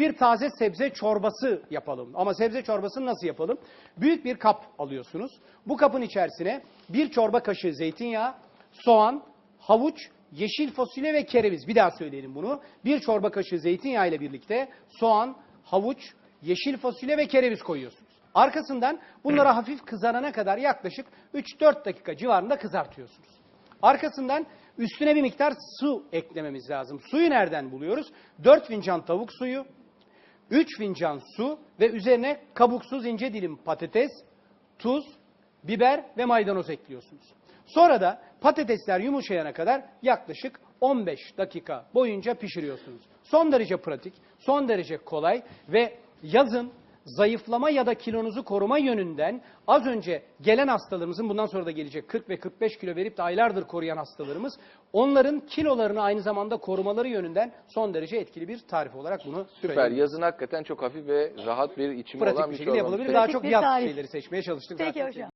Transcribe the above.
bir taze sebze çorbası yapalım. Ama sebze çorbasını nasıl yapalım? Büyük bir kap alıyorsunuz. Bu kapın içerisine bir çorba kaşığı zeytinyağı, soğan, havuç, yeşil fasulye ve kereviz. Bir daha söyleyelim bunu. Bir çorba kaşığı zeytinyağı ile birlikte soğan, havuç, yeşil fasulye ve kereviz koyuyorsunuz. Arkasından bunları hafif kızarana kadar yaklaşık 3-4 dakika civarında kızartıyorsunuz. Arkasından üstüne bir miktar su eklememiz lazım. Suyu nereden buluyoruz? 4 fincan tavuk suyu, 3 fincan su ve üzerine kabuksuz ince dilim patates, tuz, biber ve maydanoz ekliyorsunuz. Sonra da patatesler yumuşayana kadar yaklaşık 15 dakika boyunca pişiriyorsunuz. Son derece pratik, son derece kolay ve yazın zayıflama ya da kilonuzu koruma yönünden az önce gelen hastalarımızın bundan sonra da gelecek 40 ve 45 kilo verip de aylardır koruyan hastalarımız onların kilolarını aynı zamanda korumaları yönünden son derece etkili bir tarif olarak bunu Süper. söyleyelim. Yazın hakikaten çok hafif ve rahat bir içimi Pratik olan bir bir şekilde çorba. yapılabilir. Daha Pratik çok bir yaz tarif. şeyleri seçmeye çalıştık. Peki zaten. hocam.